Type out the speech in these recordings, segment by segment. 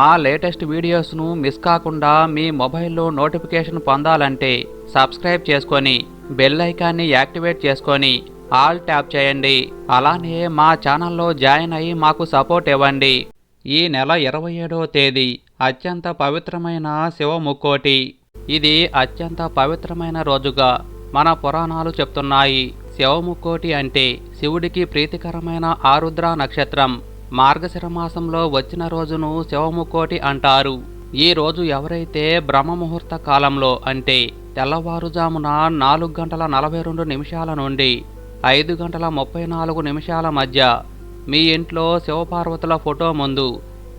మా latest వీడియోస్ను miss కాకుండా మీ మొబైల్లో నోటిఫికేషన్ పొందాలంటే సబ్స్క్రైబ్ చేసుకొని బెల్ ఐకాన్ని యాక్టివేట్ చేసుకొని ఆల్ ట్యాప్ చేయండి. అలానే మా ఛానల్లో జాయిన్ అయ్యి మాకు సపోర్ట్ ఇవ్వండి. ఈ నెల ఇరవై ఏడవ తేదీ అత్యంత పవిత్రమైన శివ ముక్కోటి. ఇది అత్యంత పవిత్రమైన రోజుగా మన పురాణాలు చెప్తున్నాయి. శివముక్కోటి అంటే శివుడికి ప్రీతికరమైన ఆరుద్ర నక్షత్రం. మార్గశిర మాసంలో వచ్చిన రోజును శివముకోటి అంటారు. ఈ రోజు ఎవరైతే బ్రహ్మముహూర్త కాలంలో అంటే తెల్లవారుజామున నాలుగు గంటల నలభై రెండు నిమిషాల నుండి ఐదు గంటల ముప్పై నాలుగు నిమిషాల మధ్య మీ ఇంట్లో శివపార్వతుల ఫోటో ముందు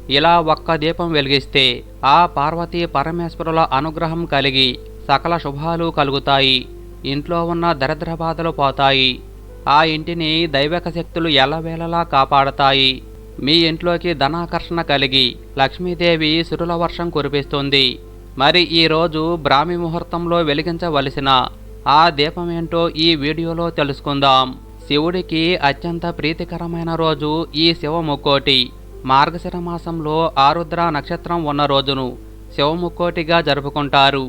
ఇలా ఒక్క దీపం వెలిగిస్తే ఆ పార్వతీ పరమేశ్వరుల అనుగ్రహం కలిగి సకల శుభాలు కలుగుతాయి. ఇంట్లో ఉన్న దరిద్ర బాధలు పోతాయి. ఆ ఇంటిని దైవక శక్తులు ఎల్లవేళలా కాపాడతాయి. మీ ఇంట్లోకి ధనాకర్షణ కలిగి లక్ష్మీదేవి సురుల వర్షం కురిపిస్తుంది. మరి ఈరోజు బ్రాహ్మి ముహూర్తంలో వెలిగించవలసిన ఆ దీపం ఏంటో ఈ వీడియోలో తెలుసుకుందాం. శివుడికి అత్యంత ప్రీతికరమైన రోజు ఈ శివముక్కోటి. మార్గశిర మాసంలో ఆరుద్ర నక్షత్రం ఉన్న రోజును శివముక్కోటిగా జరుపుకుంటారు.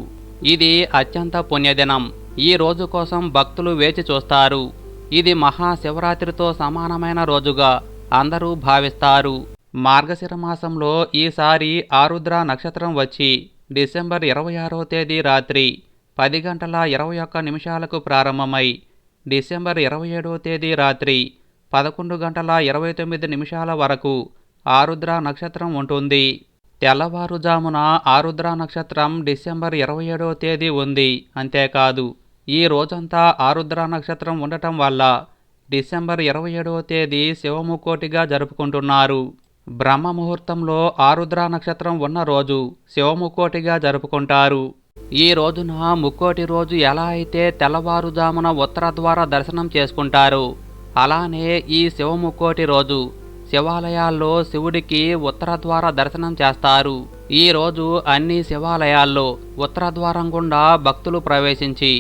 ఇది అత్యంత పుణ్యదినం. ఈ రోజు కోసం భక్తులు వేచి చూస్తారు. ఇది మహాశివరాత్రితో సమానమైన రోజుగా అందరూ భావిస్తారు. మార్గశిర మాసంలో ఈసారి ఆరుద్ర నక్షత్రం వచ్చి డిసెంబర్ ఇరవై ఆరో తేదీ రాత్రి పది గంటల ఇరవై ఒక్క నిమిషాలకు ప్రారంభమై డిసెంబర్ ఇరవై ఏడవ తేదీ రాత్రి పదకొండు గంటల ఇరవై తొమ్మిది నిమిషాల వరకు ఆరుద్ర నక్షత్రం ఉంటుంది. తెల్లవారుజామున ఆరుద్ర నక్షత్రం డిసెంబర్ ఇరవై ఏడవ తేదీ ఉంది. అంతేకాదు ఈ రోజంతా ఆరుద్ర నక్షత్రం ఉండటం వల్ల డిసెంబర్ ఇరవై ఏడవ తేదీ శివముకోటిగా జరుపుకుంటున్నారు. బ్రహ్మ ముహూర్తంలో ఆరుద్ర నక్షత్రం ఉన్న రోజు శివముకోటిగా జరుపుకుంటారు. ఈ రోజున ముక్కోటి రోజు ఎలా అయితే తెల్లవారుజామున ఉత్తర ద్వారా దర్శనం చేసుకుంటారు అలానే ఈ శివముక్కోటి రోజు శివాలయాల్లో శివుడికి ఉత్తర ద్వార దర్శనం చేస్తారు. ఈ రోజు అన్ని శివాలయాల్లో ఉత్తర ద్వారం గుండా భక్తులు ప్రవేశించి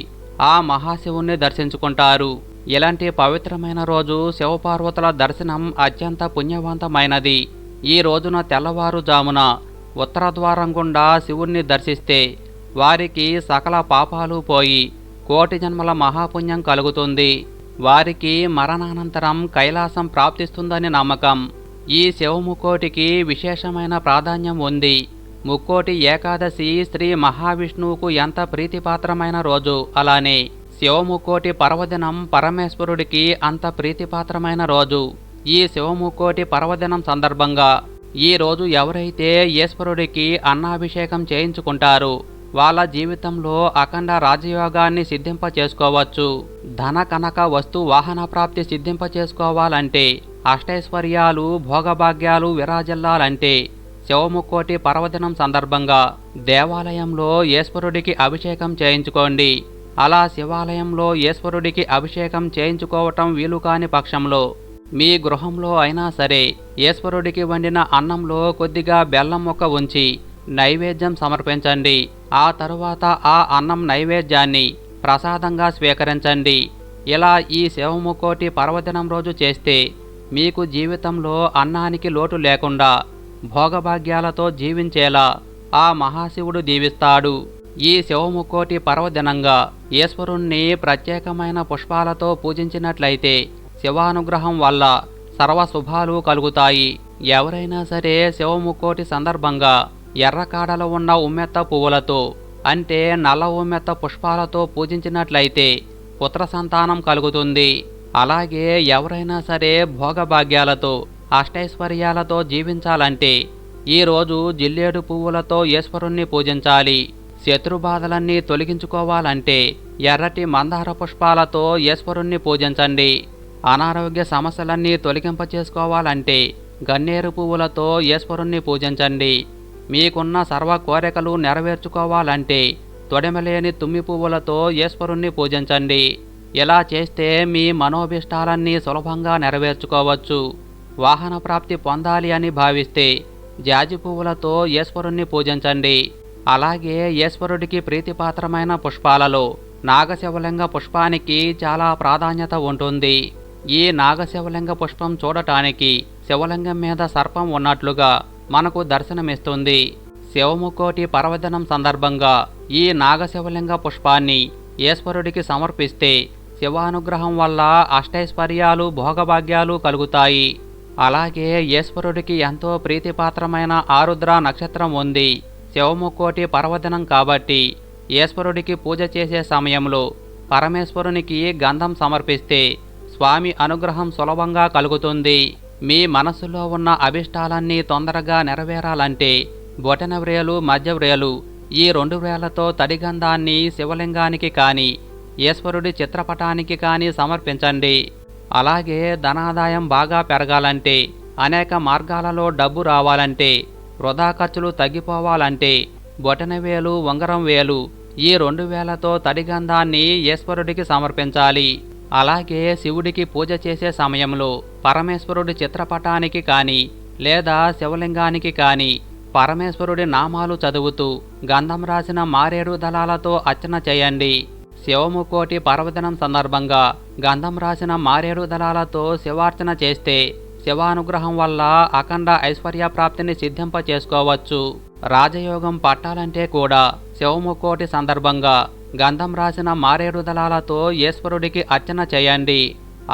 ఆ మహాశివుణ్ణి దర్శించుకుంటారు. ఇలాంటి పవిత్రమైన రోజు శివపార్వతుల దర్శనం అత్యంత పుణ్యవంతమైనది. ఈ రోజున తెల్లవారుజామున ఉత్తర ద్వారం గుండా శివుణ్ణి దర్శిస్తే వారికి సకల పాపాలు పోయి కోటి జన్మల మహాపుణ్యం కలుగుతుంది. వారికి మరణానంతరం కైలాసం ప్రాప్తిస్తుందని నమ్మకం. ఈ శివముకోటికి విశేషమైన ప్రాధాన్యం ఉంది. ముక్కోటి ఏకాదశి శ్రీ మహావిష్ణువుకు ఎంత ప్రీతిపాత్రమైన రోజు అలానే శివముకోటి పర్వదినం పరమేశ్వరుడికి అంత ప్రీతిపాత్రమైన రోజు. ఈ శివముకోటి పర్వదినం సందర్భంగా ఈ రోజు ఎవరైతే ఈశ్వరుడికి అన్నాభిషేకం చేయించుకుంటారో వాళ్ళ జీవితంలో అఖండ రాజయోగాన్ని సిద్ధింప చేసుకోవచ్చు ధన కనక వస్తు వాహన ప్రాప్తి సిద్ధింప చేసుకోవాలంటే అష్టైశ్వర్యాలు భోగభాగ్యాలు విరాజిల్లాలంటే శివముక్కోటి పర్వదినం సందర్భంగా దేవాలయంలో ఈశ్వరుడికి అభిషేకం చేయించుకోండి. అలా శివాలయంలో ఈశ్వరుడికి అభిషేకం చేయించుకోవటం వీలు కాని పక్షంలో. మీ గృహంలో అయినా సరే ఈశ్వరుడికి వండిన అన్నంలో కొద్దిగా బెల్లం మొక్క ఉంచి నైవేద్యం సమర్పించండి. ఆ తరువాత ఆ అన్నం నైవేద్యాన్ని ప్రసాదంగా స్వీకరించండి. ఇలా ఈ శివముకోటి పర్వదినం రోజు చేస్తే మీకు జీవితంలో అన్నానికి లోటు లేకుండా భోగభాగ్యాలతో జీవించేలా ఆ మహాశివుడు దీవిస్తాడు. ఈ శివముకోటి పర్వదినంగా ఈశ్వరుణ్ణి ప్రత్యేకమైన పుష్పాలతో పూజించినట్లయితే శివానుగ్రహం వల్ల సర్వశుభాలు కలుగుతాయి. ఎవరైనా సరే శివముకోటి సందర్భంగా ఎర్రకాడలో ఉన్న ఉమ్మెత్త పువ్వులతో అంటే నల్ల ఉమ్మెత్త పుష్పాలతో పూజించినట్లయితే పుత్ర సంతానం కలుగుతుంది. అలాగే ఎవరైనా సరే భోగభాగ్యాలతో అష్టైశ్వర్యాలతో జీవించాలంటే ఈరోజు జిల్లేడు పువ్వులతో ఈశ్వరుణ్ణి పూజించాలి. శత్రుబాధలన్నీ తొలగించుకోవాలంటే ఎర్రటి మందార పుష్పాలతో ఈశ్వరుణ్ణి పూజించండి. అనారోగ్య సమస్యలన్నీ తొలగింపచేసుకోవాలంటే గన్నేరు పువ్వులతో ఈశ్వరుణ్ణి పూజించండి. మీకున్న సర్వ కోరికలు నెరవేర్చుకోవాలంటే తొడమలేని తుమ్మి పువ్వులతో ఈశ్వరుణ్ణి పూజించండి. ఇలా చేస్తే మీ మనోభిష్టాలన్నీ సులభంగా నెరవేర్చుకోవచ్చు. వాహన ప్రాప్తి పొందాలి అని భావిస్తే జాజి పువ్వులతో ఈశ్వరుణ్ణి పూజించండి. అలాగే ఈశ్వరుడికి ప్రీతిపాత్రమైన పుష్పాలలో నాగశివలింగ పుష్పానికి చాలా ప్రాధాన్యత ఉంటుంది. ఈ నాగశివలింగ పుష్పం చూడటానికి శివలింగం మీద సర్పం ఉన్నట్లుగా మనకు దర్శనమిస్తుంది. శివముకోటి పర్వదినం సందర్భంగా ఈ నాగశివలింగ పుష్పాన్ని ఈశ్వరుడికి సమర్పిస్తే శివానుగ్రహం వల్ల అష్టైశ్వర్యాలు భోగభాగ్యాలు కలుగుతాయి. అలాగే ఈశ్వరుడికి ఎంతో ప్రీతిపాత్రమైన ఆరుద్ర నక్షత్రం ఉంది. శివముకోటి పర్వదినం కాబట్టి ఈశ్వరుడికి పూజ చేసే సమయంలో పరమేశ్వరునికి గంధం సమర్పిస్తే స్వామి అనుగ్రహం సులభంగా కలుగుతుంది. మీ మనసులో ఉన్న అభిష్టాలన్నీ తొందరగా నెరవేరాలంటే బొటన వ్రేలు మధ్య వ్రేలు ఈ రెండు వ్రేలతో తడిగంధాన్ని శివలింగానికి కానీ ఈశ్వరుడి చిత్రపటానికి కానీ సమర్పించండి. అలాగే ధనాదాయం బాగా పెరగాలంటే అనేక మార్గాలలో డబ్బు రావాలంటే వృధా ఖర్చులు తగ్గిపోవాలంటే బొటనవేలు ఉంగరం వేలు ఈ రెండు వేలతో తడిగంధాన్ని ఈశ్వరుడికి సమర్పించాలి. అలాగే శివుడికి పూజ చేసే సమయంలో పరమేశ్వరుడి చిత్రపటానికి కానీ లేదా శివలింగానికి కానీ పరమేశ్వరుడి నామాలు చదువుతూ గంధం రాసిన మారేడు దళాలతో అర్చన చేయండి. శివముకోటి పర్వదినం సందర్భంగా గంధం రాసిన మారేడు దళాలతో శివార్చన చేస్తే శివానుగ్రహం వల్ల అఖండ ఐశ్వర్య ప్రాప్తిని సిద్ధింప చేసుకోవచ్చు రాజయోగం పట్టాలంటే కూడా శివముకోటి సందర్భంగా గంధం రాసిన మారేడు దళాలతో ఈశ్వరుడికి అర్చన చేయండి.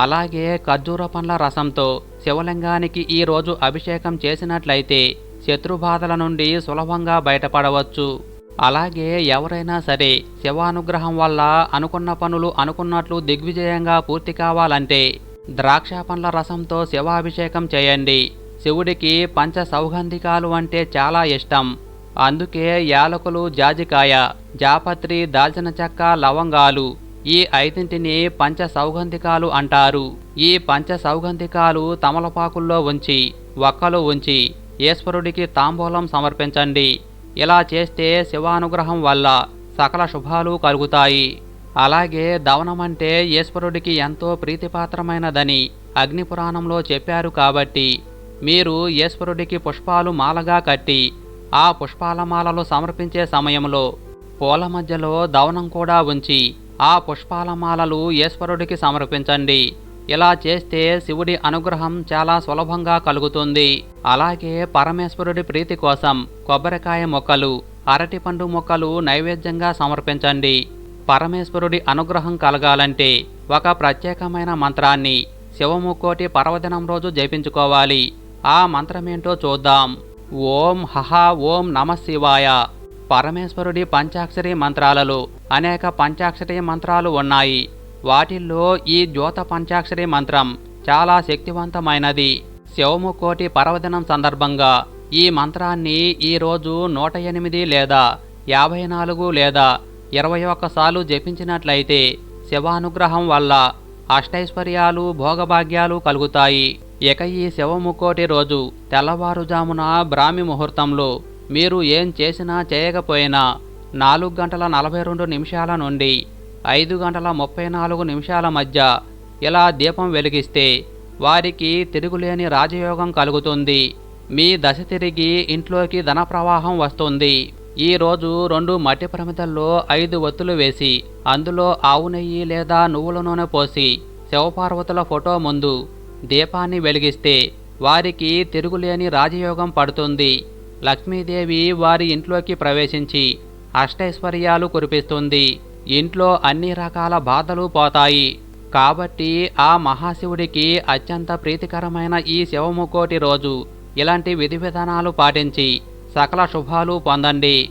అలాగే ఖర్జూర పండ్ల రసంతో శివలింగానికి ఈ రోజు అభిషేకం చేసినట్లయితే శత్రుబాధల నుండి సులభంగా బయటపడవచ్చు. అలాగే ఎవరైనా సరే శివానుగ్రహం వల్ల అనుకున్న పనులు అనుకున్నట్లు దిగ్విజయంగా పూర్తి కావాలంటే ద్రాక్ష పండ్ల రసంతో శివాభిషేకం చేయండి. శివుడికి పంచ సౌగంధికాలు అంటే చాలా ఇష్టం. అందుకే యాలకులు జాజికాయ జాపత్రి దాల్చిన చెక్క లవంగాలు ఈ ఐదింటిని పంచ సౌగంధికాలు అంటారు. ఈ పంచ సౌగంధికాలు తమలపాకుల్లో ఉంచి వక్కలు ఉంచి ఈశ్వరుడికి తాంబూలం సమర్పించండి. ఇలా చేస్తే శివానుగ్రహం వల్ల సకల శుభాలు కలుగుతాయి. అలాగే దవనం అంటే ఈశ్వరుడికి ఎంతో ప్రీతిపాత్రమైనదని అగ్నిపురాణంలో చెప్పారు కాబట్టి మీరు ఈశ్వరుడికి పుష్పాలు మాలగా కట్టి ఆ పుష్పాల మాలలు సమర్పించే సమయంలో పూల మధ్యలో దవనం కూడా ఉంచి ఆ పుష్పాల మాలలు ఈశ్వరుడికి సమర్పించండి. ఇలా చేస్తే శివుడి అనుగ్రహం చాలా సులభంగా కలుగుతుంది. అలాగే పరమేశ్వరుడి ప్రీతి కోసం కొబ్బరికాయ మొక్కలు అరటిపండు మొక్కలు నైవేద్యంగా సమర్పించండి. పరమేశ్వరుడి అనుగ్రహం కలగాలంటే ఒక ప్రత్యేకమైన మంత్రాన్ని శివముక్కోటి పర్వదినం రోజు జపించుకోవాలి. ఆ మంత్రమేంటో చూద్దాం. ఓం హహ ఓం నమ శివాయ. పరమేశ్వరుడి పంచాక్షరి మంత్రాలలో అనేక పంచాక్షరి మంత్రాలు ఉన్నాయి. వాటిల్లో ఈ జ్యోత పంచాక్షరి మంత్రం చాలా శక్తివంతమైనది. శివముకోటి పర్వదినం సందర్భంగా ఈ మంత్రాన్ని ఈరోజు నూట ఎనిమిది లేదా యాభై నాలుగు లేదా ఇరవై ఒక్కసార్లు జపించినట్లయితే శివానుగ్రహం వల్ల అష్టైశ్వర్యాలు భోగభాగ్యాలు కలుగుతాయి. ఇక ఈ శివముకోటి రోజు తెల్లవారుజామున బ్రాహ్మి ముహూర్తంలో మీరు ఏం చేసినా చేయకపోయినా నాలుగు గంటల నలభై రెండు నిమిషాల నుండి ఐదు గంటల ముప్పై నాలుగు నిమిషాల మధ్య ఇలా దీపం వెలిగిస్తే వారికి తిరుగులేని రాజయోగం కలుగుతుంది. మీ దశ తిరిగి ఇంట్లోకి ధన ప్రవాహం వస్తుంది. ఈరోజు రెండు మట్టి ప్రమిదల్లో ఐదు ఒత్తులు వేసి అందులో ఆవు నెయ్యి లేదా నువ్వుల నూనె పోసి శివపార్వతుల ఫోటో ముందు దీపాన్ని వెలిగిస్తే వారికి తిరుగులేని రాజయోగం పడుతుంది. లక్ష్మీదేవి వారి ఇంట్లోకి ప్రవేశించి అష్టైశ్వర్యాలు కురిపిస్తుంది. ఇంట్లో అన్ని రకాల బాధలు పోతాయి. కాబట్టి ఆ మహాశివుడికి అత్యంత ప్రీతికరమైన ఈ శివముకోటి రోజు ఇలాంటి విధి విధానాలు పాటించి సకల శుభాలు పొందండి.